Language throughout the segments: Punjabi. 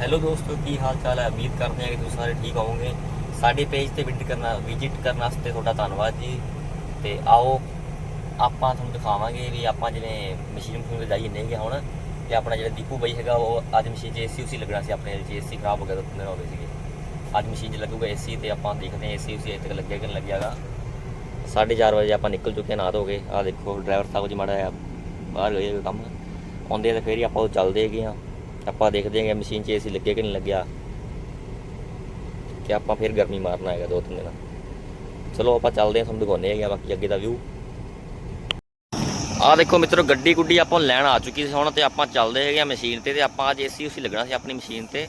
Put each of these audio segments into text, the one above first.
ਹੈਲੋ ਦੋਸਤੋ, ਕੀ ਹਾਲ ਚਾਲ ਹੈ? ਉਮੀਦ ਕਰਦੇ ਹਾਂ ਕਿ ਤੁਸੀਂ ਸਾਰੇ ਠੀਕ ਹੋਵੋਗੇ। ਸਾਡੇ ਪੇਜ ਤੇ ਵਿਜ਼ਿਟ ਕਰਨਾ ਵਿਜ਼ਿਟ ਕਰਨ ਵਾਸਤੇ ਤੁਹਾਡਾ ਧੰਨਵਾਦ ਜੀ। ਤੇ ਆਓ, ਆਪਾਂ ਤੁਹਾਨੂੰ ਦਿਖਾਵਾਂਗੇ ਵੀ ਆਪਾਂ ਜਿਵੇਂ ਮਸ਼ੀਨ ਮਸ਼ੀਨ ਵਜਾਈ ਨਹੀਂ ਗਿਆ ਹੁਣ, ਤੇ ਆਪਣਾ ਜਿਹੜਾ ਦੀਪੂ ਬਾਈ ਹੈਗਾ, ਉਹ ਅੱਜ ਮਸ਼ੀਨ 'ਚ ਏਸੀ ਉਸੀ ਲੱਗਣਾ ਸੀ ਆਪਣੇ ਚ ਏਸੀ ਖਰਾਬ ਹੋ ਗਿਆ ਦੋ ਦਿਨ ਹੋ ਗਏ ਸੀਗੇ। ਅੱਜ ਮਸ਼ੀਨ 'ਚ ਲੱਗੂਗਾ ਏਸੀ ਤੇ ਆਪਾਂ ਦੇਖਦੇ ਹਾਂ ਏਸੀ ਉਸੀ ਇੱਥੇ ਤੱਕ ਲੱਗਿਆ ਕਿ ਨਹੀਂ ਲੱਗਿਆਗਾ। 4:30 ਵਜੇ ਆਪਾਂ ਨਿਕਲ ਚੁੱਕੇ ਨਾ ਹੋ ਗਏ। ਆਹ ਦੇਖੋ ਡਰਾਈਵਰ ਸਾਹਿਬ ਜੀ ਮਾੜਾ ਜਿਹਾ ਬਾਹਰ ਗਏ ਹੋਏ ਕੰਮ। ਆਉਂਦੇ ਆ ਤੇ ਫੇਰ ਹੀ ਆਪਾਂ ਉਹ ਚੱਲਦੇ ਹੈਗੇ ਆ ਆਪਾਂ ਦੇਖਦੇ ਹਾਂ ਮਸ਼ੀਨ 'ਚ ਏਸੀ ਲੱਗਿਆ ਕਿ ਨਹੀਂ ਲੱਗਿਆ। ਕਿ ਆਪਾਂ ਫਿਰ ਗਰਮੀ ਮਾਰਨਾ ਹੈਗਾ ਦੋ ਤਿੰਨ ਦਿਨ। ਚਲੋ ਆਪਾਂ ਚੱਲਦੇ ਹਾਂ, ਤੁਹਾਨੂੰ ਦਿਖਾਉਂਦੇ ਹੈਗੇ ਆ ਬਾਕੀ ਅੱਗੇ ਦਾ ਵਿਊ ਆਹ ਦੇਖੋ ਮਿੱਤਰੋ ਗੱਡੀ ਗੁੱਡੀ ਆਪਾਂ ਲੈਣ ਆ ਚੁੱਕੀ ਸੀ ਹੁਣ ਤੇ ਆਪਾਂ ਚੱਲਦੇ ਹੈਗੇ ਆ ਮਸ਼ੀਨ ਤੇ ਤੇ ਆਪਾਂ ਅੱਜ ਏਸੀ ਉਸੀ ਲੱਗਣਾ ਸੀ ਆਪਣੀ ਮਸ਼ੀਨ ਤੇ।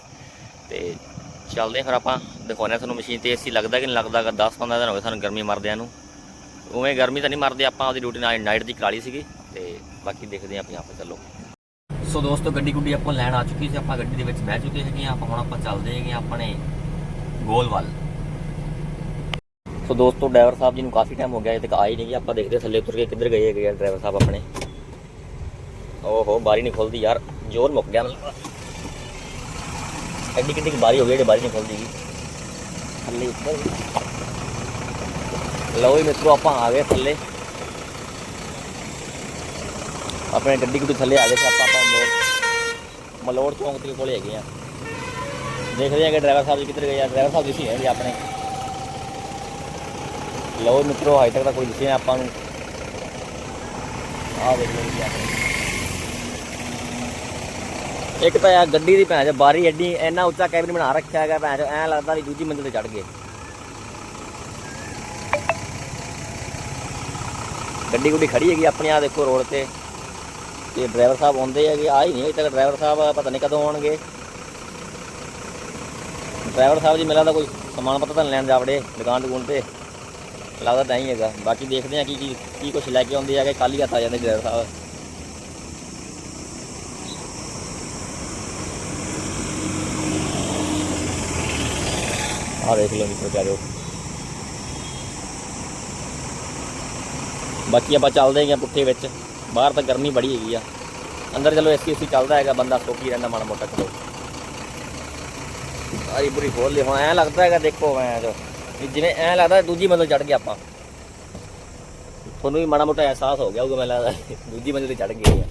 ਤੇ ਚੱਲਦੇ ਹਾਂ ਫਿਰ ਆਪਾਂ, ਦਿਖਾਉਂਦੇ ਹਾਂ ਤੁਹਾਨੂੰ ਮਸ਼ੀਨ ਤੇ ਏਸੀ ਲੱਗਦਾ ਕਿ ਨਹੀਂ ਲੱਗਦਾ 10 15 ਦਿਨ ਹੋ ਗਏ ਸਾਨੂੰ ਗਰਮੀ ਮਰਦਿਆਂ ਨੂੰ। ਉਵੇਂ ਗਰਮੀ ਤਾਂ ਨਹੀਂ ਮਰਦੇ, ਆਪਾਂ ਆਪਦੀ ਡਿਊਟੀ ਨਾਲ ਨਾਈਟ ਦੀ ਕਰਾ ਲਈ ਸੀਗੀ। ਤੇ ਬਾਕੀ ਦੇਖਦੇ ਹਾਂ ਆਪਾਂ ਆਪਾਂ ਚੱਲੋ। ਸੋ ਦੋਸਤੋ ਗੱਡੀ ਗੁੱਡੀ ਆਪਾਂ ਲੈਣ ਆ ਚੁੱਕੀ ਸੀ, ਆਪਾਂ ਗੱਡੀ ਦੇ ਵਿੱਚ ਬਹਿ ਚੁੱਕੇ ਹੈਗੇ ਆ ਆਪਾਂ ਹੁਣ ਆਪਾਂ ਚੱਲਦੇ ਹੈਗੇ ਆ ਆਪਣੇ ਗੋਲ ਵੱਲ। ਸੋ ਦੋਸਤੋ, ਡਰਾਈਵਰ ਸਾਹਿਬ ਜੀ ਨੂੰ ਕਾਫੀ ਟਾਈਮ ਹੋ ਗਿਆ, ਅਜੇ ਤੱਕ ਆਏ ਨਹੀਂ ਗੇ, ਆਪਾਂ ਦੇਖਦੇ ਥੱਲੇ ਉਤਰ ਕੇ ਕਿੱਧਰ ਗਏ ਹੈਗੇ ਆ ਡਰਾਈਵਰ ਸਾਹਿਬ ਆਪਣੇ। ਓਹੋ, ਬਾਰੀ ਨਹੀਂ ਖੁੱਲਦੀ ਯਾਰ, ਜ਼ੋਰ ਮੁੱਕ ਗਿਆ ਮਤਲਬ ਐਡੀ ਕਿੱਡੀ ਕੁ ਬਾਰੀ ਹੋ ਗਈ, ਜਿਹੜੀ ਬਾਰੀ ਨਹੀਂ ਖੁੱਲਦੀ ਥੱਲੇ ਉੱਤਰ। ਲਓ ਜੀ, ਮਿੱਤਰੋ, ਆਪਾਂ ਆ ਗਏ ਥੱਲੇ। ਆਪਣੇ ਗੱਡੀ ਗੁੱਡੀ ਥੱਲੇ ਆ ਗਏ ਸੀ, ਆਪਾਂ ਆਪਾਂ ਮਲੋੜ ਮਲੋੜ ਚੌਂਕ ਦੇ ਕੋਲੇ ਹੈਗੇ ਆ। ਦੇਖਦੇ ਆ ਕਿ ਡਰਾਈਵਰ ਸਾਹਿਬ ਜੀ ਕਿੱਧਰ ਗਏ ਆ। ਡਰਾਈਵਰ ਸਾਹਿਬ ਜੀ ਸੀ ਹੈਗੇ ਆਪਣੇ। ਲਓ ਮਿੱਤਰੋ ਹਾਈ ਤੱਕ ਤਾਂ ਕੋਈ ਦਿਸਿਆ ਆਪਾਂ ਨੂੰ। ਆਹ ਦੇਖ ਲਓ ਜੀ ਆਪਣੇ। ਇੱਕ ਤਾਂ ਆ ਗੱਡੀ ਦੀ ਭੈਣ ਚ ਬਾਰੀ ਐਡੀ, ਇੰਨਾ ਉੱਚਾ ਕੈਬਿਨ ਬਣਾ ਰੱਖਿਆ ਹੈਗਾ ਭੈਣ ਚ ਐਂ ਲੱਗਦਾ ਵੀ ਦੂਜੀ ਮੰਜ਼ਿਲ ਤੇ ਚੜ ਗਏ। ਗੱਡੀ ਗੁੱਡੀ ਖੜੀ ਹੈਗੀ ਆਪਣੇ ਆ ਦੇਖੋ ਰੋਡ ਤੇ। ਤੇ ਡਰਾਈਵਰ ਸਾਹਿਬ ਆਉਂਦੇ ਹੈਗੇ ਆ ਹੀ ਨਹੀਂ ਅਜੇ ਤੱਕ ਡਰਾਈਵਰ ਸਾਹਿਬ, ਪਤਾ ਨਹੀਂ ਕਦੋਂ ਆਉਣਗੇ। ਡਰਾਈਵਰ ਸਾਹਿਬ ਜੀ ਮੇਰਾ ਤਾਂ ਕੋਈ ਸਮਾਨ ਪਤਾ ਤਾਂ ਨੀ ਲੈਣ ਜਾਵੜੇ, ਦੁਕਾਨ ਦੁਕਾਨ ਤੇ। ਲੱਗਦਾ ਤਾਂ ਹੀ ਹੈਗਾ। ਬਾਕੀ ਦੇਖਦੇ ਆ ਕੀ ਕੀ ਕੀ ਕੁਝ ਲੈ ਕੇ ਆਉਂਦੇ ਹੈਗੇ ਕੱਲ ਹੀ ਹੱਥ ਆ ਜਾਂਦੇ ਡਰਾਈਵਰ ਸਾਹਿਬ। ਆ ਦੇਖ ਲਓ ਮਿੱਤਰੋ ਕਿਆ ਜੋ ਬਾਕੀ ਆਪਾਂ ਚੱਲਦੇ ਹੈਗੇ ਆ ਪੁੱਠੇ ਵਿੱਚ। ਬਾਹਰ ਤਾਂ ਗਰਮੀ ਬੜੀ ਹੈਗੀ ਆ। ਅੰਦਰ ਚਲੋ ਏਸੀ ਉਸੀ ਚੱਲਦਾ ਹੈਗਾ, ਬੰਦਾ ਸੋਕੀ ਰਹਿੰਦਾ ਮਾੜਾ ਮੋਟਾ ਚਲੋ। ਆਰੀ ਬੁਰੀ ਖੋਲ ਲਈ, ਹੁਣ ਐ ਲੱਗਦਾ ਹੈਗਾ, ਦੇਖੋ ਮੈਂ ਜੋ ਵੀ ਜਿਵੇਂ ਐ ਲੱਗਦਾ, ਦੂਜੀ ਮੰਜ਼ਿਲ ਚੜ ਗਿਆ ਆਪਾਂ। ਤੁਹਾਨੂੰ ਵੀ ਮਾੜਾ ਮੋਟਾ ਅਹਿਸਾਸ ਹੋ ਗਿਆ ਹੋਊਗਾ, ਮੈਨੂੰ ਲੱਗਦਾ ਦੂਜੀ ਮੰਜ਼ਿਲ ਤੇ ਚੜ ਗਏ ਆ।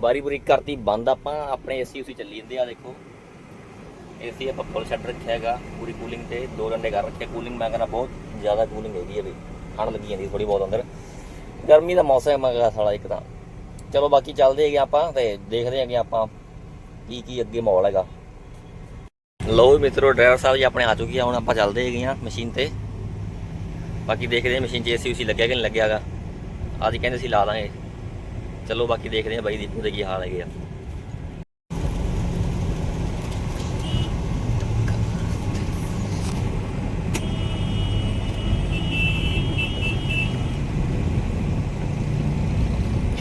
ਬਾਰੀ ਬੁਰੀ ਕਰਤੀ, ਬੰਦ ਆਪਾਂ, ਆਪਣੇ ਏਸੀ ਉਸੀ ਚੱਲੀ ਜਾਂਦੇ ਆ ਦੇਖੋ। ਏਸੀ ਆਪਾਂ ਫੁੱਲ ਛੱਡ ਰੱਖਿਆ ਹੈਗਾ, ਪੂਰੀ ਕੂਲਿੰਗ ਤੇ, ਦੋ ਡੰਡੇ ਕਰ ਰੱਖੇ। ਕੂਲਿੰਗ ਮੈਂ ਕਹਿੰਦਾ ਬਹੁਤ ਜ਼ਿਆਦਾ ਕੂਲਿੰਗ ਹੈਗੀ ਹੈ ਵੀ। ਠੰਡ ਲੱਗੀ ਜਾਂਦੀ ਥੋੜੀ ਬਹੁਤ ਅੰਦਰ। ਗਰਮੀ ਦਾ ਮੌਸਮ ਹੈਗਾ ਸਾਲਾ ਇੱਕ ਤਾਂ। ਚਲੋ ਬਾਕੀ ਚੱਲਦੇ ਹੈਗੇ ਆਪਾਂ ਤੇ ਦੇਖਦੇ ਹੈਗੇ ਆਪਾਂ ਕੀ ਕੀ ਅੱਗੇ ਮਾਹੌਲ ਹੈਗਾ। ਲੋ ਵੀ ਮਿੱਤਰੋ ਡਰਾਈਵਰ ਸਾਹਿਬ ਜੀ ਆਪਣੇ ਆ ਚੁੱਕੀ ਆ, ਹੁਣ ਆਪਾਂ ਚੱਲਦੇ ਹੈਗੇ ਆ ਮਸ਼ੀਨ ਤੇ। ਬਾਕੀ ਦੇਖਦੇ ਆ ਮਸ਼ੀਨ 'ਚ ਏਸੀ ਉਸੀ ਲੱਗਿਆ ਕਿ ਨਹੀਂ ਲੱਗਿਆਗਾ ਆਦੀ ਕਹਿੰਦੇ ਸੀ ਲਾ ਦਾਂਗੇ। ਚਲੋ ਬਾਕੀ ਦੇਖਦੇ ਆ ਬਾਈ ਦੀਪੂ ਦੇ ਕੀ ਹਾਲ ਹੈਗੇ ਆ।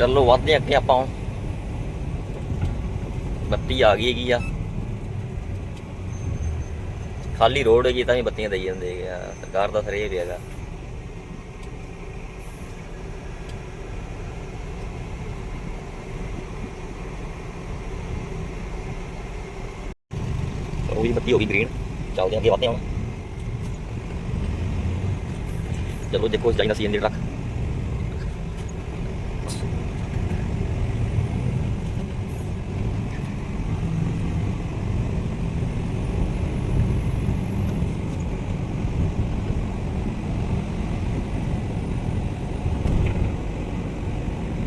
ਚਲੋ ਵੱਧਦੇ ਅੱਗੇ ਆਪਾਂ ਹੁਣ। ਬੱਤੀ ਆ ਗਈ ਹੈਗੀ ਆ। ਖਾਲੀ ਰੋਡ ਹੈਗੀ, ਤਾਂ ਵੀ ਬੱਤੀਆਂ ਦੇਈ ਜਾਂਦੇ ਹੈਗੇ ਆ। ਸਰਕਾਰ ਦਾ ਸਰੇ ਵੀ ਹੈਗਾ। ਉਹ ਵੀ ਬੱਤੀ ਹੋ ਗਈ ਗ੍ਰੀਨ ਚੱਲਦੇ ਅੱਗੇ ਵੱਧਦੇ ਹਾਂ ਹੁਣ। ਚਲੋ, ਦੇਖੋ ਚਾਈਨਾ ਸੀਐਨਜੀ ਟਰੱਕ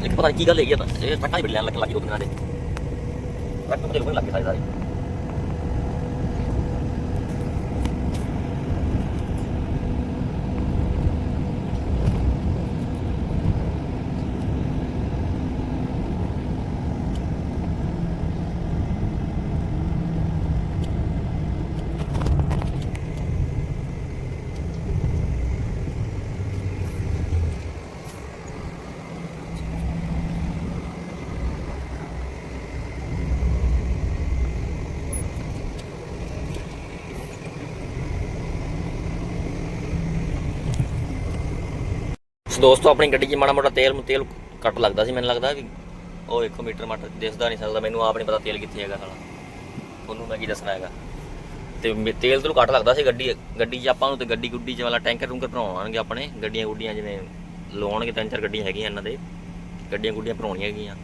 ਇੱਕ ਪਤਾ ਕੀ ਗੱਲ ਹੈਗੀ ਆ ਤਾਂ ਇਹ ਟਰੱਕਾਂ ਹੀ ਬੜੀ ਲੈਣ ਲੱਗ ਲੱਗੀ ਦੋ ਦਿਨਾਂ ਦੇ। ਟਰੱਕ ਤੇ ਲੋਕ ਲੱਗੇ ਸਾਰੇ ਸਾਰੇ ਦੋਸਤੋ ਆਪਣੀ ਗੱਡੀ 'ਚ ਮਾੜਾ ਮੋਟਾ ਤੇਲ ਤੇਲ ਘੱਟ ਲੱਗਦਾ ਸੀ, ਮੈਨੂੰ ਲੱਗਦਾ ਕਿ ਉਹ ਦੇਖੋ ਮੀਟਰ ਮਾਟਰ ਦਿਸਦਾ ਨਹੀਂ ਸਕਦਾ, ਮੈਨੂੰ ਆਪ ਨਹੀਂ ਪਤਾ ਤੇਲ ਕਿੱਥੇ ਹੈਗਾ ਸਾਲਾ। ਤੁਹਾਨੂੰ ਮੈਂ ਕੀ ਦੱਸਣਾ ਹੈਗਾ? ਤੇ ਮੇ- ਤੇਲ ਤੋਂ ਘੱਟ ਲੱਗਦਾ ਸੀ ਗੱਡੀ ਗੱਡੀ 'ਚ ਆਪਾਂ ਨੂੰ ਤੇ ਗੱਡੀ ਗੁੱਡੀ 'ਚ ਵਾਲਾ ਟੈਂਕਰ ਟੂੰਕਰ ਭਰਾਉਣਗੇ ਆਪਣੇ, ਗੱਡੀਆਂ ਗੁੱਡੀਆਂ ਜਿਵੇਂ ਲਾਉਣਗੇ, ਤਿੰਨ ਚਾਰ ਗੱਡੀਆਂ ਹੈਗੀਆਂ ਇਹਨਾਂ ਦੇ, ਗੱਡੀਆਂ ਗੁੱਡੀਆਂ ਭਰਾਉਣੀਆਂ ਹੈਗੀਆਂ।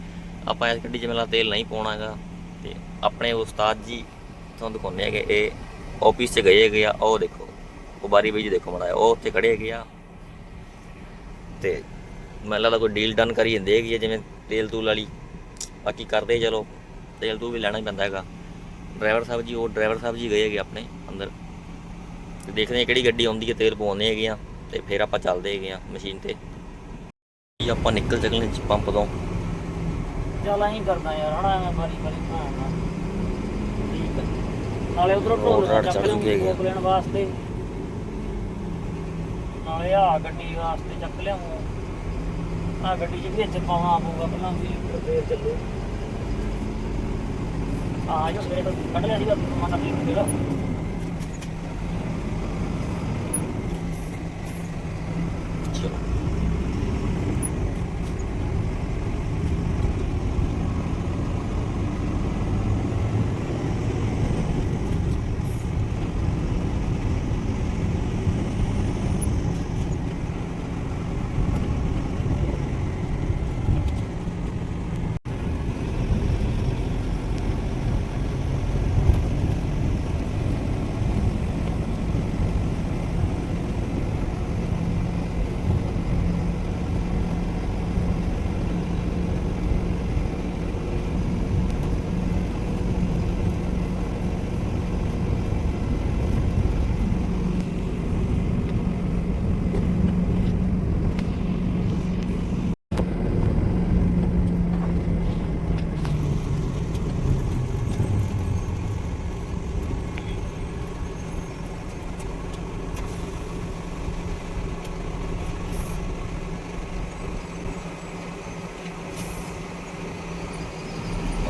ਆਪਾਂ ਇਸ ਗੱਡੀ 'ਚ ਮੇਲਾ ਤੇਲ ਨਹੀਂ ਪਾਉਣਾ ਹੈਗਾ, ਤੇ ਆਪਣੇ ਉਸਤਾਦ ਜੀ ਤੁਹਾਨੂੰ ਦਿਖਾਉਂਦੇ ਹੈਗੇ, ਇਹ ਆਫਿਸ 'ਚ ਗਏ ਹੈਗੇ ਆ, ਉਹ ਦੇਖੋ, ਉਹ ਬਾਰੀ ਬਈ ਦੇਖੋ ਮੜਾ ਉਹ ਉੱਥੇ ਖੜੇ ਹੈਗੇ ਆ। ਤੇ ਮੈਨੂੰ ਲੱਗਦਾ ਕੋਈ ਡੀਲ ਡਨ ਕਰੀ ਜਾਂਦੇ ਹੈਗੀ ਜਿਵੇਂ ਤੇਲ ਤੂਲ ਵਾਲੀ। ਬਾਕੀ ਕਰਦੇ ਚਲੋ ਤੇਲ ਤੂਲ ਵੀ ਲੈਣਾ ਹੀ ਪੈਂਦਾ ਹੈਗਾ। ਡਰਾਈਵਰ ਸਾਹਿਬ ਜੀ ਉਹ ਡਰਾਈਵਰ ਸਾਹਿਬ ਜੀ ਗਏ ਹੈਗੇ ਆਪਣੇ ਅੰਦਰ। ਤੇ ਦੇਖਦੇ ਹਾਂ ਕਿਹੜੀ ਗੱਡੀ ਆਉਂਦੀ ਹੈ ਤੇਲ ਪਵਾਉਂਦੇ ਹੈਗੇ ਆ ਤੇ ਫਿਰ ਆਪਾਂ ਚੱਲਦੇ ਹੈਗੇ ਆ ਮਸ਼ੀਨ ਤੇ। ਜੀ ਆਪਾਂ ਨਿਕਲ ਚੱਲਣੇ ਜੀ ਪੰਪ ਤੋਂ। ਚੱਲ ਐਂ ਕਰਦਾ ਯਾਰ ਹਣਾ ਮੈਂ ਮਾਰੀ ਮਾਰੀ ਭਾਣਾ ਠੀਕ ਨਾਲੇ ਉਧਰੋਂ ਢੋਲ ਚੱਕ ਲੈਣ ਵਾਸਤੇ। ਨਾਲੇ ਆ ਗੱਡੀ ਵਾਸਤੇ ਚੱਕ ਲਿਆਉਂ ਆ ਗੱਡੀ ਚ ਵਿੱਚ ਪਾਉਣਾ ਪਊਗਾ ਪਹਿਲਾਂ ਵੀ। ਫੇਰ ਚੱਲੂ ਆ ਜੋ ਸਵੇਰੇ ਕੱਢ ਲਿਆ ਸੀਗਾ, ਮਨ ਨਹੀਂ ਮਿਲੇਗਾ ਚਲੋ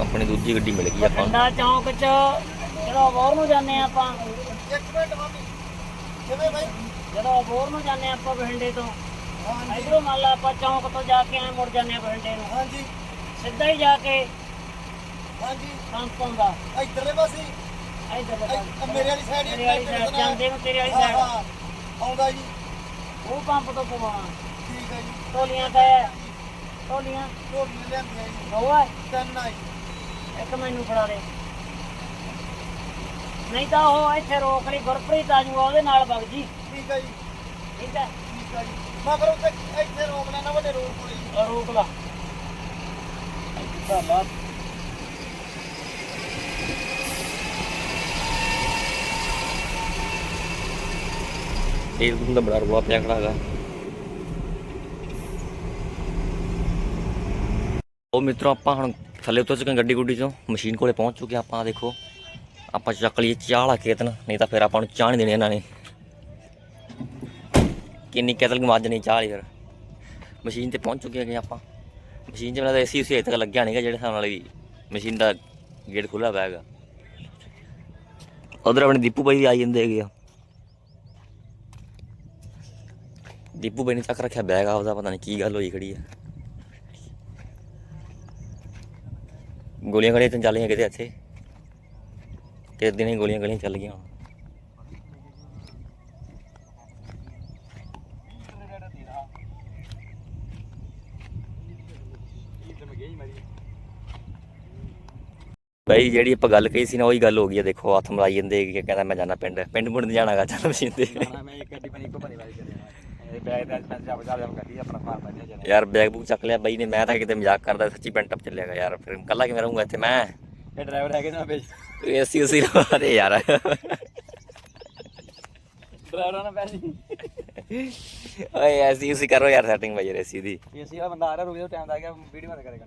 ਆਪਣੀ ਦੂਜੀ ਗੱਡੀ ਮਿਲ ਗਈ ਆਪਾਂ। ਨੂੰ। ਬਠਿੰਡਾ ਚੌਂਕ ਚ ਜਦੋਂ ਅਬੋਰ ਨੂੰ ਜਾਂਦੇ ਆ ਆਪਾਂ। ਜਦੋਂ ਅਬੋਰ ਨੂੰ ਜਾਂਦੇ ਆ ਆਪਾਂ ਬਠਿੰਡੇ ਤੋਂ। ਇਧਰੋਂ ਮੰਨ ਲਾ ਆਪਾਂ ਚੌਂਕ ਤੋਂ ਜਾ ਕੇ ਐ ਮੁੜ ਜਾਂਦੇ ਆ ਬਠਿੰਡੇ ਨੂੰ। ਹਾਂਜੀ। ਸਿੱਧਾ ਹੀ ਜਾ ਕੇ ਹਾਂਜੀ। ਪੰਪ ਆਉਂਦਾ ਇਧਰਲੇ ਪਾਸੇ? ਇਧਰ ਮੇਰੇ ਵਾਲੀ ਸਾਈਡ ਤੇਰੇ ਵਾਲੀ ਸਾਈਡ ਜਾਂਦੇ ਨੂੰ ਤੇਰੇ ਵਾਲੀ ਸਾਈਡ ਆਉਂਦਾ ਜੀ। ਉਹ ਪੰਪ ਤੋਂ ਪਵਾਉਣਾ ਠੀਕ ਹੈ ਜੀ। ਟੋਲੀਆਂ ਤੇ ਟੋਲੀਆਂ। ਢੋਲੀਆਂ ਲਿਆਂਦੀਆਂ ਜੀ। ਹੋਆ ਤਿੰਨ ਆਈ। ਇੱਕ ਮੈਨੂੰ ਫੜਾ ਦੇ। ਨਹੀਂ ਤਾਂ ਉਹ ਇੱਥੇ ਰੋਕ ਲਈ ਗੁਰਪ੍ਰੀਤ ਆ ਜੂਗਾ ਉਹਦੇ ਨਾਲ ਵਗ ਜੀ। ਠੀਕ ਹੈ ਜੀ। ਠੀਕ ਹੈ ਠੀਕ ਹੈ ਜੀ। ਮੈਂ ਫਿਰ ਉੱਥੇ ਇੱਥੇ ਰੋਕ ਲੈਣਾ ਵੱਡੇ ਰੋਡ ਕੋਲੇ ਜੀ ਆ ਰੋਕ ਲਾ। ਸਾਲਾ ਤੇਲ ਤੂਲ ਦਾ ਬੜਾ ਰੁਆ ਪਿਆ ਖੜਾ ਹੈਗਾ। ਉਹ ਮਿੱਤਰੋ ਆਪਾਂ ਹੁਣ ਥੱਲੇ ਉਤਰ ਚੁੱਕੇ ਗੱਡੀ ਗੁੱਡੀ ਚੋਂ। ਮਸ਼ੀਨ ਕੋਲੇ ਪਹੁੰਚ ਚੁੱਕੇ ਆਪਾਂ, ਦੇਖੋ। ਆਪਾਂ ਚੱਕ ਲਈਏ ਚਾਹ ਵਾਲਾ ਕੇਤਨ ਨਹੀਂ ਤਾਂ ਫਿਰ ਆਪਾਂ ਨੂੰ ਚਾਹ ਨਹੀਂ ਦੇਣੀ ਇਹਨਾਂ ਨੇ। ਕਿੰਨੀ ਕੇਤਲ ਗਮਾਜ ਚਾਹ ਵਾਲੀ ਫਿਰ। ਮਸ਼ੀਨ ਤੇ ਪਹੁੰਚ ਚੁੱਕੇ ਹੈਗੇ ਆਪਾਂ। ਮਸ਼ੀਨ 'ਚ ਮੇਰਾ ਤਾਂ ਏਸੀ ਉਸੇ ਹਜੇ ਤੱਕ ਲੱਗਿਆ ਨਹੀਂਗਾ ਜਿਹੜੇ ਹਿਸਾਬ ਨਾਲ ਵੀ ਮਸ਼ੀਨ ਦਾ ਗੇਟ ਖੁੱਲਾ ਪਿਆ ਹੈਗਾ। ਉਧਰ ਆਪਣੇ ਦੀਪੂ ਬਾਈ ਵੀ ਆ ਜਾਂਦੇ ਹੈਗੇ ਆ। ਦੀਪੂ ਬਾਈ ਨੇ ਚੱਕ ਰੱਖਿਆ ਬੈਗ ਆਪਦਾ, ਪਤਾ ਨਹੀਂ ਕੀ ਗੱਲ ਹੋਈ ਖੜੀ ਆ। ਗੋਲੀਆਂ ਗਲੀਆਂ ਚੱਲੀਆਂ ਕਿਤੇ ਇੱਥੇ। ਕਿਸ ਦਿਨ ਗੋਲੀਆਂ ਗਲੀਆਂ ਚੱਲ ਗਈਆਂ। ਹੁਣ ਬਾਈ, ਜਿਹੜੀ ਆਪਾਂ ਗੱਲ ਕਹੀ ਸੀ ਨਾ, ਉਹੀ ਗੱਲ ਹੋ ਗਈ ਆ। ਦੇਖੋ, ਹੱਥ ਮਲਾਈ ਜਾਂਦੇ, ਕਿ ਕਹਿੰਦਾ ਮੈਂ ਜਾਣਾ ਪਿੰਡ। ਪਿੰਡ ਪੁੰਡ ਨਹੀਂ ਜਾਣਾਗਾ ਚੱਲ ਮਸ਼ੀਨ ਤੇ। ਮੈਂ ਇੱਕ ਗੱਡੀ ਬਣੀ ਇੱਕੋ ਭਰੀ ਕਰਿਆ। ਬੈਗ ਦਾ ਮੈਂ ਜਬ ਜਬ ਗੱਡੀ ਆਪਣਾ ਫਾਰਮ ਬੈਠਿਆ ਜਣਾ ਯਾਰ ਬੈਗ ਬੁੱਕ ਚੱਕ ਲਿਆ ਬਾਈ ਨੇ ਮੈਂ ਤਾਂ ਕਿਤੇ ਮਜ਼ਾਕ ਕਰਦਾ ਸੱਚੀ ਪਿੰਡ ਟੱਪ ਚੱਲਿਆਗਾ ਯਾਰ ਫਿਰ ਕੱਲਾ ਕਿਵੇਂ ਰਹੂੰਗਾ ਇੱਥੇ ਮੈਂ? ਇਹ ਡਰਾਈਵਰ ਹੈਗੇ ਨਾ ਵਿੱਚ ਏਸੀ ਉਸੀ ਲਵਾਰੇ ਯਾਰ। ਡਰਾਈਵਰਾਂ ਨਾਲ ਪੈਸੇ ਓਏ ਐਸੀ ਉਸੀ ਕਰੋ ਯਾਰ ਸੈਟਿੰਗ ਬਾਈ ਏਸੀ ਦੀ। ਏਸੀ ਵਾਲਾ ਬੰਦਾ ਆ ਰਿਹਾ ਰੁਕ ਜਾ ਟਾਈਮ ਦਾ ਆ ਗਿਆ ਵੀਡੀਓ ਬੰਦ ਕਰੇਗਾ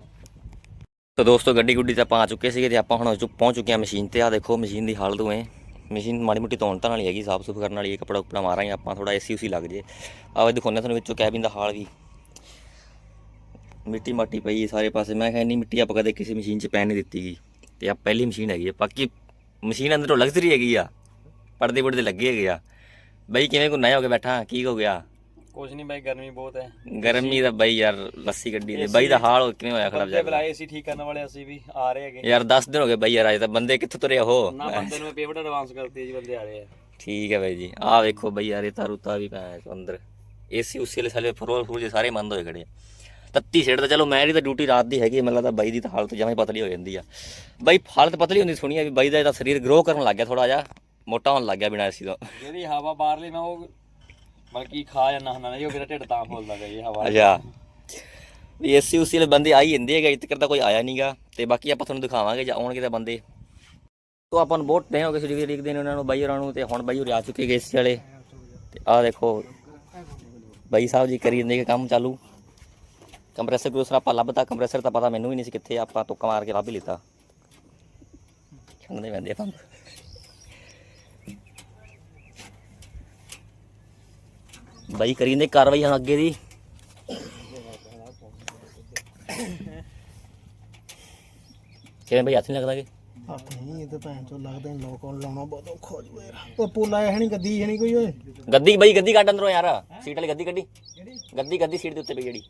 ਤਾਂ ਦੋਸਤੋ ਗੱਡੀ ਗੁੱਡੀ ਤੇ ਆਪਾਂ ਆ ਚੁੱਕੇ ਸੀਗੇ ਤੇ ਆਪਾਂ ਹੁਣ ਪਹੁੰਚ ਚੁੱਕੇ ਹਾਂ ਮਸ਼ੀਨ ਤੇ। ਆ ਦੇਖੋ ਮਸ਼ੀਨ ਦੀ ਹਾਲਤ ਹੋਏ ਮਸ਼ੀਨ ਮਾੜੀ ਮੋਟੀ ਧੋਣ ਧਾਣ ਵਾਲੀ ਹੈਗੀ, ਸਾਫ਼ ਸੁਫ ਕਰਨ ਵਾਲੀ ਹੈ ਕੱਪੜਾ ਕੁਪੜਾ ਮਾਰਾਂਗੇ ਆਪਾਂ ਥੋੜਾ ਏਸੀ ਉਸੀ ਲੱਗ ਜੇ। ਆਵੇ ਦਿਖਾਉਂਦੇ ਤੁਹਾਨੂੰ ਵਿੱਚੋਂ ਕੈਬਿਨ ਦਾ ਹਾਲ ਵੀ। ਮਿੱਟੀ ਮਾਟੀ ਪਈ ਹੈ ਸਾਰੇ ਪਾਸੇ। ਮੈਂ ਕਿਹਾ ਇੰਨੀ ਮਿੱਟੀ ਆਪਾਂ ਕਦੇ ਕਿਸੇ ਮਸ਼ੀਨ 'ਚ ਪੈਣ ਨਹੀਂ ਦਿੱਤੀ ਗਈ ਤੇ ਆ ਪਹਿਲੀ ਮਸ਼ੀਨ ਹੈਗੀ ਹੈ ਬਾਕੀ ਮਸ਼ੀਨ ਅੰਦਰੋਂ ਲਗਜ਼ਰੀ ਹੈਗੀ ਆ। ਪਰਦੇ ਪੁਰਦੇ ਲੱਗੇ ਹੈਗੇ ਆ। ਬਈ ਕਿਵੇਂ ਕੋ ਨਇਆ ਹੋ ਕੇ ਬੈਠਾ, ਕੀ ਹੋ ਗਿਆ? ਕੁਝ ਨਹੀਂ ਬਾਈ ਗਰਮੀ ਬਹੁਤ ਹੈ। ਗਰਮੀ ਦਾ ਬਾਈ ਯਾਰ ਲੱਸੀ ਗੱਡੀ ਦੇ ਬਾਈ ਦਾ ਹਾਲ ਕਿਵੇਂ ਹੋਇਆ ਖਰਾਬ ਜਾ ਬੁਲਾਏ ਸੀ ਠੀਕ ਕਰਨ ਵਾਲੇ ਅਸੀਂ ਵੀ ਆ ਰਹੇ ਹੈਗੇ। ਯਾਰ 10 ਦਿਨ ਹੋ ਗਏ ਬਾਈ ਯਾਰ ਅਜੇ ਤਾਂ ਬੰਦੇ ਕਿੱਥੋਂ ਤੁਰੇ ਹੋ ਨਾ ਬੰਦੇ ਨੂੰ ਪੇਮੈਂਟ ਐਡਵਾਂਸ ਕਰਤੀ ਜੀ ਬੰਦੇ ਆ ਰਹੇ ਆ। ਠੀਕ ਹੈ ਬਾਈ ਜੀ। ਆਹ ਵੇਖੋ ਬਾਈ ਯਾਰ ਇਹ ਤਾਂ ਰੁੱਤਾ ਵੀ ਹੈ ਅੰਦਰ। ਏਸੀ ਉਸੇ ਵਾਲੇ ਸਾਲੇ ਫਰੋਲ ਫਰੂਲ ਜੇ ਸਾਰੇ ਬੰਦ ਹੋਏ ਖੜੇ ਆ। ਤੱਤੀ ਛੇੜ ਤਾਂ ਚਲੋ ਮੇਰੀ ਤਾਂ ਡਿਊਟੀ ਰਾਤ ਦੀ ਹੈਗੀ ਮੈਨੂੰ ਲੱਗਦਾ ਬਾਈ ਦੀ ਤਾਂ ਹਾਲਤ ਜਮਾਂ ਹੀ ਪਤਲੀ ਹੋ ਜਾਂਦੀ ਆ। ਬਾਈ ਹਾਲਤ ਪਤਲੀ ਹੁੰਦੀ ਸੁਣੀ ਆ ਵੀ ਬਾਈ ਦਾ ਇਹਦਾ ਸਰੀਰ ਗਰੋ ਕਰਨ ਲੱਗ ਗਿਆ ਥੋੜਾ ਜਿਹਾ ਮੋਟਾ ਹੋਣ ਲੱਗ ਗਿਆ ਬਿਨਾਂ ਏਸੀ ਤੋਂ। ਜਿਹੜੀ ਹਵਾ ਬਾਹਰਲੀ ਮੈਂ ਉਹ ਬਲਕਿ ਖਾ ਜਾਂਦਾ ਹੁੰਦਾ ਨਾ ਜੀ ਉਹ ਮੇਰਾ ਢਿੱਡ ਤਾਂ ਫੁੱਲਦਾ ਗਿਆ ਅੱਛਾ। ਵੀ ਏਸੀ ਉਸੀ ਵਾਲੇ ਬੰਦੇ ਆ ਹੀ ਜਾਂਦੇ ਹੈਗੇ ਇੱਥੇ ਤਾਂ ਕੋਈ ਆਇਆ ਨਹੀਂਗਾ ਤੇ ਬਾਕੀ ਆਪਾਂ ਤੁਹਾਨੂੰ ਦਿਖਾਵਾਂਗੇ ਜੇ ਆਉਣਗੇ ਤਾਂ ਬੰਦੇ। ਤੋਂ ਆਪਾਂ ਨੂੰ ਬਹੁਤ ਟਾਈਮ ਹੋ ਗਿਆ ਸੀ ਵੀਡੀਓ ਦੇਖਦੇ ਨੇ ਉਹਨਾਂ ਨੂੰ ਬਾਈ ਹੋਰਾਂ ਨੂੰ ਤੇ ਹੁਣ ਬਾਈ ਹੋਰੀ ਆ ਚੁੱਕੇ ਗਏ ਏਸੀ ਵਾਲੇ। ਤੇ ਆਹ ਦੇਖੋ ਬਾਈ ਸਾਹਿਬ ਜੀ ਕਰੀ ਜਾਂਦੇ ਕਿ ਕੰਮ ਚਾਲੂ। ਕੰਪਰੈਸਰ ਕਰੂਸਰ ਆਪਾਂ ਲੱਭਤਾ ਕੰਪਰੈਸਰ ਤਾਂ ਪਤਾ ਮੈਨੂੰ ਵੀ ਨਹੀਂ ਸੀ ਕਿੱਥੇ ਆ, ਆਪਾਂ ਤੁੱਕਾ ਮਾਰ ਕੇ ਲੱਭ ਹੀ ਲਿੱਤਾ। ਛੰਦੇ ਪੈਂਦੇ ਆ ਆਪਾਂ ਬਾਈ ਕਰੀ ਜਾਂਦੇ ਕਾਰਵਾਈ ਹੁਣ ਅੱਗੇ ਦੀ। ਕਿਵੇਂ ਬਈ ਹੱਥ ਨਹੀਂ ਲੱਗਦਾ ਕਿ? ਹੱਥ ਨਹੀਂ ਇਹ ਤਾਂ ਭੈਣ ਚੋ ਲੱਗਦਾ ਨਹੀਂ ਲੋਕ ਲਾਉਣਾ ਬਹੁਤ ਔਖਾ ਹੋ ਜੂ ਯਾਰ। ਉਹ ਪੋਲਾ ਹੈ ਨਹੀਂ ਗੱਦੀ ਹੈ ਨਹੀਂ ਕੋਈ ਓਏ। ਗੱਦੀ ਬਈ ਗੱਦੀ ਕੱਢ ਅੰਦਰੋਂ ਯਾਰ। ਸੀਟ ਵਾਲੀ ਗੱਦੀ ਕੱਢੀ। ਗੱਦੀ ਗੱਦੀ ਸੀਟ ਦੇ ਉੱਤੇ ਪਈ ਜਿਹੜੀ।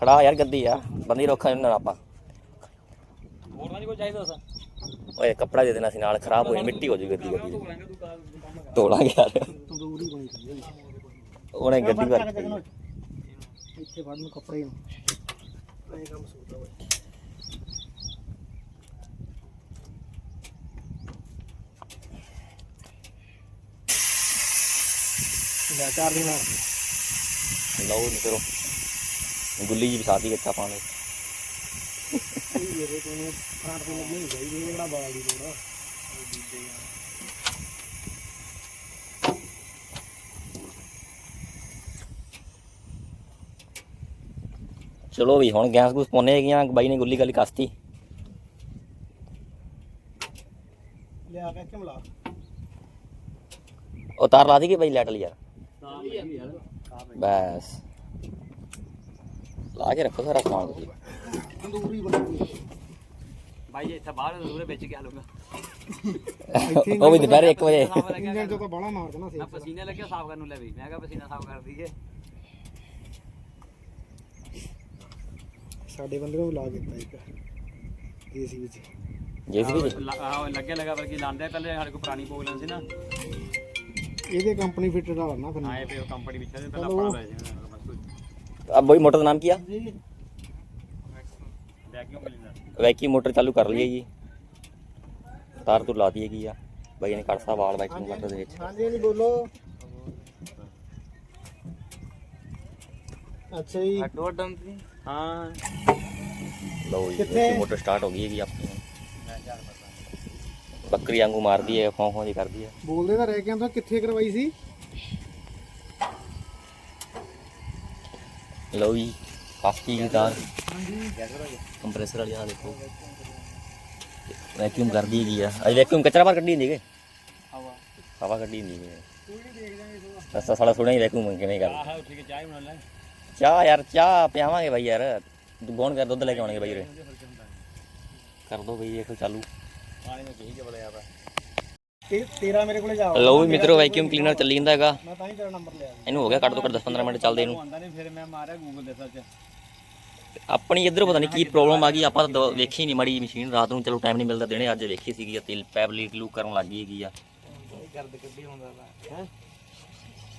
ਫੜਾ ਯਾਰ ਗੱਦੀ ਆ ਬੰਦੀ ਰੋਖਾ ਇਹਨਾਂ ਆਪਾਂ। ਜੀ ਕੋਈ ਚਾਹੀਦਾ ਦੱਸ ਓਏ ਕੱਪੜਾ ਦੇ ਦੇਣਾ ਸੀ ਨਾਲ ਖਰਾਬ ਹੋ ਜਾਣੀ ਮਿੱਟੀ ਹੋ ਜੂ ਗੱਦੀ ਦੀ। ਧੋ ਲਾਂਗੇ ਯਾਰ ਤੰਦੂਰੀ ਬਣੀ ਸੀ। ਉਹਨੇ ਗੱਦੀ ਭਰ ਇੱਥੇ ਫੜ ਨੂੰ ਕੱਪੜੇ ਨੂੰ। ਐਂ ਕੰਮ ਸੂਤਾ ਓਏ ਲੈ ਚਾਰ ਦਿਨ ਨਾਲ ਲਓ ਨਹੀਂ ਕਰੋ ਗੁੱਲੀ ਜੀ ਵਿਸਾਤੀ ਵਿੱਚ ਆਪਾਂ ਨੇ ਇਹ ਕੋਈ ਫਰਾਂਟ ਤੇ ਲੱਗੀ ਨਹੀਂ ਗਈ ਇਹ ਜਿਹੜਾ ਬਾਲ ਦੀ ਲੋੜ ਆ? ਚਲੋ ਵੀ ਹੁਣ ਗੈਸ ਗੂਸ ਪਾਉਣੇ ਹੈਗੀਆਂ ਬਾਈ ਨੇ ਗੁੱਲੀ ਗਾਲੀ ਕਸਤੀ। ਲਿਆ ਕੇ ਉਹ ਤਾਰ ਲਾ ਦੀ ਬਾਈ ਲੈਟ ਲਈ ਯਾਰ। ਬਸ। ਲਾ ਕੇ ਰੱਖੋ ਸਾਰਾ ਸਮਾਨ ਤੁਸੀਂ। ਤੰਦੂਰੀ ਬਣਾਉਂਦੇ ਭਾਈ ਇੱਥੇ ਬਾਹਰ ਦੂਰੇ ਵਿੱਚ ਕਿਆ ਲੂੰਗਾ ਉਹ ਵੀ ਦੁਪਹਿਰੇ 1 ਵਜੇ। ਇੰਜਨ ਚੋਂ ਤਾਂ ਬਾਲਾ ਮਾਰ ਦੇਣਾ ਸੀ। ਨਾ ਪਸੀਨੇ ਲੱਗਿਆ ਸਾਫ਼ ਕਰਨ ਨੂੰ ਲੈ ਵੀ। ਮੈਂ ਕਿਹਾ ਪਸੀਨਾ ਸਾਫ਼ ਕਰ ਦਈਏ ਸਾਡੇ ਬੰਦੇ ਨੂੰ ਲਾ ਦਿੱਤਾ ਇੱਕ। ਏਸੀ ਵਿੱਚ। ਜੇਸੀ ਵਿੱਚ? ਆਹ ਲੱਗਿਆ ਲਗਾ ਵਰਗੀ ਲਾਂਦੇ ਪਹਿਲੇ ਸਾਡੇ ਕੋ ਪੁਰਾਣੀ ਬੋਗਲਾਂ ਸੀ ਨਾ। ਇਹਦੇ ਕੰਪਨੀ ਫਿੱਟਡ ਵਾਲਾ ਨਾ ਫਿਰ। ਆਏ ਪੇ ਕੰਪਨੀ ਵਿੱਚ ਪਹਿਲਾਂ ਆਪਣਾ ਆ ਬਈ ਮੋਟਰ ਦਾ ਨਾਮ ਕੀ ਆ? ਵੈਕਿਊਮ ਮੋਟਰ ਚਾਲੂ ਕਰ ਲਈ ਹੈ ਜੀ। ਤਾਰ ਤੋਂ ਲਾ ਦਈਏ ਕੀ ਆ। ਬਾਈ ਨੇ ਕੱਢਤਾ ਵਾਲ ਵੈਕਿਊਮ ਕੱਟਰ ਦੇ ਵਿੱਚ। ਹਾਂਜੀ ਨਹੀਂ ਬੋਲੋ। ਅੱਛਾ ਜੀ। ਹਟੋ ਡੰਪ ਹਾਂ। ਲਓ ਜੀ ਵੈਕਿਊਮ ਮੋਟਰ ਸਟਾਰਟ ਹੋ ਗਈ ਹੈਗੀ ਆਪਣੀ। ਬੱਕਰੀ ਵਾਂਗੂ ਮਾਰਦੀ ਹੈ ਖੋਂ ਖੋਂ ਜੀ ਕਰਦੀ ਹੈ। ਬੋਲਦੇ ਤਾਂ ਰਹਿ ਗਿਆ ਤਾਂ ਕਿੱਥੇ ਕਰਵਾਈ ਸੀ? ਲਓ ਜੀ ਕਾਫੀ ਗਿਦਾਰ ਕੰਪਰੈਸਰ ਵਾਲੀ ਆ ਦੇਖੋ। ਵੈਕਿਊਮ ਕਰਦੀ ਹੈਗੀ ਆ। ਅਜ ਵੈਕਿਊਮ ਕਚਰਾ ਬਾਹਰ ਕੱਢੀ ਹੁੰਦੀ ਕਿ? ਹਵਾ। ਹਵਾ ਕੱਢੀ ਹੁੰਦੀ ਹੈ ਸਸਤਾ ਸਾਲਾ ਸੁਣਿਆ ਹੀ ਵੈਕਿਊਮ ਕਿਵੇਂ ਕਰ ਆਹ ਠੀਕ ਹੈ ਚਾਹ ਹੀ ਬਣਾ ਲੈ ਚਾਹ ਯਾਰ ਚਾਹ ਪਿਆਵਾਂਗੇ ਬਾਈ ਯਾਰ। ਗੌਣ ਕਰ ਦੁੱਧ ਲੈ ਕੇ ਆਉਣਗੇ ਬਾਈ ਰੇ ਕਰ ਦੋ ਬਈ ਦੇਖੋ ਚਾਲੂ। ਪਾਣੀ ਨੂੰ ਕਹੀ ਕੇ ਬੜਿਆ ਵਾ ਤੇ ਤੇਰਾ ਮੇਰੇ ਕੋਲੇ ਜਾ। ਲਓ ਵੀ ਮਿੱਤਰੋ ਵੈਕਿਊਮ ਕਲੀਨਰ ਚੱਲੀ ਜਾਂਦਾ ਹੈਗਾ। ਮੈਂ ਤਾਂ ਹੀ ਤੇਰਾ ਨੰਬਰ ਲਿਆ। ਇਹਨੂੰ ਹੋ ਗਿਆ ਘੱਟ ਤੋਂ ਘੱਟ 10 15 ਮਿੰਟ ਚੱਲਦੇ ਇਹਨੂੰ। ਆਉਂਦਾ ਨਹੀਂ ਫਿਰ ਮੈਂ ਮਾਰਿਆ ਗੂਗਲ ਦੇ ਸਰਚ ਆਪਣੀ ਇੱਧਰ ਪਤਾ ਨਹੀਂ ਕੀ ਪ੍ਰੋਬਲਮ ਆ ਗਈ ਆਪਾਂ ਤਾਂ ਵੇਖੀ ਨਹੀਂ ਮੜੀ ਮਸ਼ੀਨ ਰਾਤ ਨੂੰ ਚਲੋ ਟਾਈਮ ਨਹੀਂ ਮਿਲਦਾ ਦਿਨੇ ਅੱਜ ਵੇਖੀ ਸੀਗੀ ਤੇਲ ਪੈਪ ਲੀਕ ਲੂਕ ਕਰਨ ਲੱਗ ਗਈ ਹੈਗੀ ਆ। ਗਰਦ ਕੱਢੀ ਹੁੰਦਾ ਹੈ?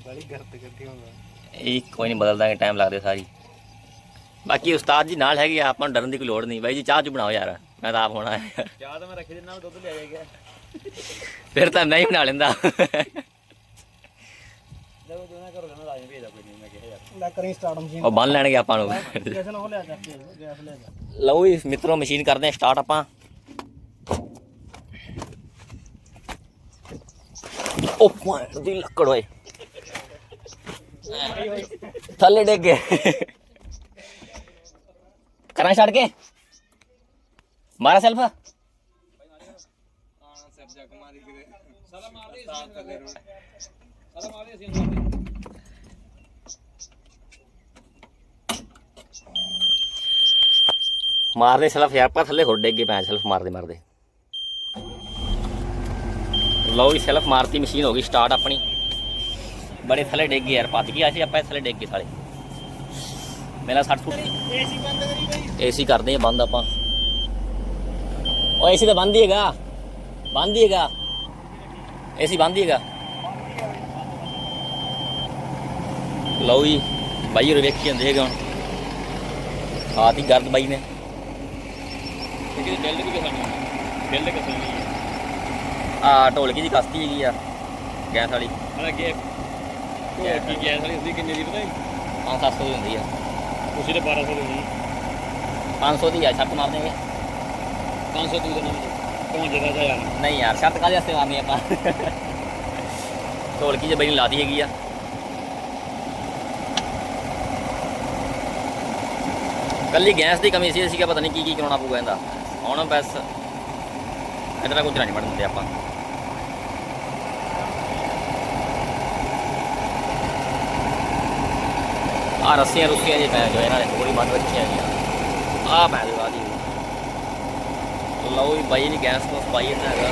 ਬੜੀ ਗਰਦ ਕੱਢੀ ਹੁੰਦਾ। ਇਹ ਕੋਈ ਨਹੀਂ ਬਦਲ ਦਾਂਗੇ ਟਾਈਮ ਲੱਗਦੇ ਸਾਰੀ। ਬਾਕੀ ਉਸਤਾਦ ਜੀ ਨਾਲ ਹੈਗੇ ਆ ਆਪਾਂ ਨੂੰ ਡਰਨ ਦੀ ਕੋਈ ਲੋੜ ਨਹੀਂ ਬਾਈ ਜੀ ਚਾਹ ਚ ਬਣਾਓ ਯਾਰ ਮੈਂ ਤਾਂ ਆਪ ਹੋਣਾ ਹੈ। ਚਾਹ ਤਾਂ ਮੈਂ ਰੱਖੀ ਦੇ ਨਾਲ ਦੁੱਧ ਲਿਆ ਜਾਏਗਾ ਫਿਰ ਤਾਂ ਮੈਂ ਹੀ ਬਣਾ ਲੈਂਦਾ। ਜਦੋਂ ਦੋਨਾਂ ਕਰੋ ਕਹਿੰਦਾ ਲਾਜ਼ਮੀ ਭੇਜਦਾ ਕੋਈ ਨਹੀਂ ਲੈ ਕਰੀ ਸਟਾਰਟ ਮਸ਼ੀਨ ਉਹ ਬੰਨ ਲੈਣਗੇ ਆਪਾਂ ਨੂੰ। ਜੈਸਨ ਉਹ ਲਿਆ ਜਾ ਕੇ ਗੈਸ ਲਿਆ ਜਾ। ਲਓ ਜੀ ਮਿੱਤਰੋ ਮਸ਼ੀਨ ਕਰਦੇ ਆ ਸਟਾਰਟ ਆਪਾਂ। ਉਹ ਪੁਆਇੰਟ ਦੀ ਲੱਕੜ ਓਏ। ਥੱਲੇ ਡਿੱਗ ਗਏ। ਕਰਾਂ ਛੱਡ ਕੇ? ਮਾਰਾ ਸੈਲਫ ਮਾਰਦੇ ਸੈਲਫ ਯਾਰ ਪਾ ਥੱਲੇ ਹੋਰ ਡਿੱਗ ਗਏ ਪੈ ਸੈਲਫ ਮਾਰਦੇ ਮਾਰਦੇ। ਲਓ ਜੀ, ਸੈਲਫ ਮਾਰਤੀ ਮਸ਼ੀਨ ਹੋ ਗਈ ਸਟਾਰਟ ਆਪਣੀ। ਬੜੇ ਥੱਲੇ ਡਿੱਗ ਗਏ ਯਾਰ, ਭੱਜ ਗਿਆ ਸੀ ਆਪਾਂ ਥੱਲੇ ਡਿੱਗ ਸਾਲੇ। ਮੇਰਾ 60 ਫੁੱਟ ਏਸੀ ਬੰਦ ਕਰੀ ਬਈ ਏਸੀ ਕਰਦੇ ਆ, ਬੰਦ ਆਪਾਂ। ਉਹ ਏਸੀ ਤਾਂ ਬੰਦ ਹੀ ਹੈਗਾ। ਬੰਦ ਹੀ ਹੈਗਾ। ਏਸੀ ਬੰਦ ਹੀ ਹੈਗਾ। ਲਓ ਜੀ, ਬਾਈ ਹੋਰ ਵੇਖੀ ਜਾਂਦੇ ਹੈਗੇ ਹੁਣ। ਆਤੀ ਗਰਦ ਬਾਈ ਨੇ। ਕਿਉਂਕਿ ਬਿੱਲ ਵੀ ਕਿਸਾਨੀ ਬਿੱਲ ਕਿਸਾਨੀ ਆ। ਢੋਲਕੀ ਦੀ ਕਸਤੀ ਹੈਗੀ ਆ ਗੈਸ ਵਾਲੀ। ਹਲਾ ਅੱਗੇ ਉਹ ਕੀ ਗੈਸ ਵਾਲੀ। ਹੁੰਦੀ ਕਿੰਨੇ ਦੀ ਪਤਾ ਹੈ? 5-700 ਦੀ ਹੁੰਦੀ ਆ। ਉਸੇ ਦੇ 1200 ਦੀ ਹੁੰਦੀ 500 ਦੀ ਆ ਛੱਤ ਮਾਰ ਦੇਂਗੇ 500 ਤੂੰ ਦੇਣਾ ਕੌਣ ਜਗਾ ਜਾ ਯਾਰ। ਨਹੀਂ ਯਾਰ ਛੱਤ ਕਾਹਦੇ ਵਾਸਤੇ ਮਾਰਨੀ ਆਪਾਂ? ਢੋਲਕੀ ਜੇ ਬਈ ਲਾਦੀ ਹੈਗੀ ਆ। ਕੱਲੀ ਗੈਸ ਦੀ ਕਮੀ ਸੀ, ਅਸੀਂ ਕਿਹਾ ਪਤਾ ਨਹੀਂ ਕੀ ਕੀ ਕਰਾਉਣਾ ਪਊਗਾ ਇਹਦਾ। ਹੁਣ ਬਸ ਇਤਨਾ ਕੁਝ ਨਹੀਂ ਬਣਨ ਦਿੰਦੇ ਆਪਾਂ। ਆ ਰੱਸੀਆਂ ਰੁੱਸੀਆਂ ਜੇ ਪੈ ਜੋ ਇਹਨਾਂ ਨੇ ਥੋੜੀ ਬੰਦ ਰੱਖੀਆਂ ਗਈਆਂ ਆ ਪੈ ਦੇ ਆਦੀ ਲਓ ਵੀ ਬਾਈ ਨੇ ਗੈਸ ਨੂੰ ਪਾਈ ਇਹਨਾਂ ਹੈਗਾ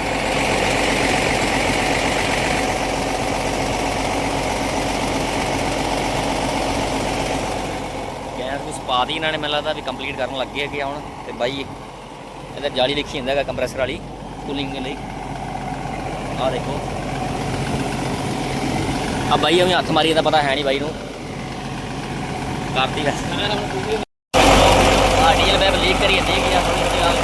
ਗੈਸ ਦੀ ਇਹਨਾਂ ਨੇ, ਮੈਨੂੰ ਲੱਗਦਾ ਵੀ ਕੰਪਲੀਟ ਕਰਨ ਲੱਗੇ ਹੈਗੇ ਹੁਣ, ਤੇ ਬਾਈ ਇਹਦਾ ਜਾਲੀ ਲਿਖੀ ਹੁੰਦਾ ਹੈਗਾ ਕੰਪਰੈਸਰ ਵਾਲੀ ਕੂਲਿੰਗ ਲਈ। ਆ ਦੇਖੋ। ਆ ਬਾਈ ਉਹ ਹੱਥ ਮਾਰੀ ਇਹਦਾ ਪਤਾ ਹੈ ਨਹੀਂ ਬਾਈ ਨੂੰ। ਕਰਤੀ ਵੈਸੇ ਆ ਡੀਜ਼ਲ ਪੈਪ ਲੀਕ ਕਰੀ ਜਾਂਦੀ ਹੈਗੀ ਆ ਥੋੜੀ ਜਿਹੀ ਨਾਲ।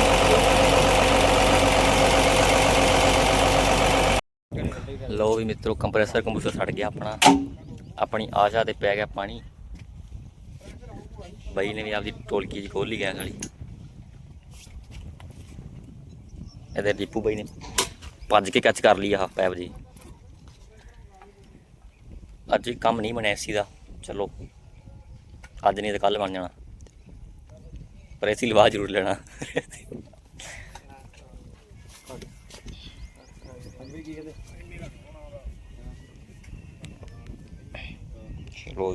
ਲੋ ਵੀ ਮਿੱਤਰੋ ਕੰਪਰੈਸਰ ਕੰਪਰੈਸਰ ਛੱਡ ਗਿਆ ਆਪਣਾ। ਆਪਣੀ ਆਸ਼ਾ ਤੇ ਪੈ ਗਿਆ ਪਾਣੀ। ਬਾਈ ਨੇ ਵੀ ਆਪਦੀ ਟੋਲਕੀ ਜੀ ਖੋਲ ਲਈ ਗੈਸ ਵਾਲੀ। ਇਹਦੇ ਦੀਪੂ ਬਾਈ ਨੇ ਭੱਜ ਕੇ ਕੈਚ ਕਰ ਲਈ ਆਹ ਪੈਪ ਜੀ। ਅੱਜ ਕੰਮ ਨਹੀਂ ਬਣਿਆ ਸੀ ਦਾ, ਚਲੋ। ਅੱਜ ਨਹੀਂ ਤਾਂ ਕੱਲ ਬਣ ਜਾਣਾ। ਪਰ ਐਸੀ ਲਵਾ ਜ਼ਰੂਰ ਲੈਣਾ।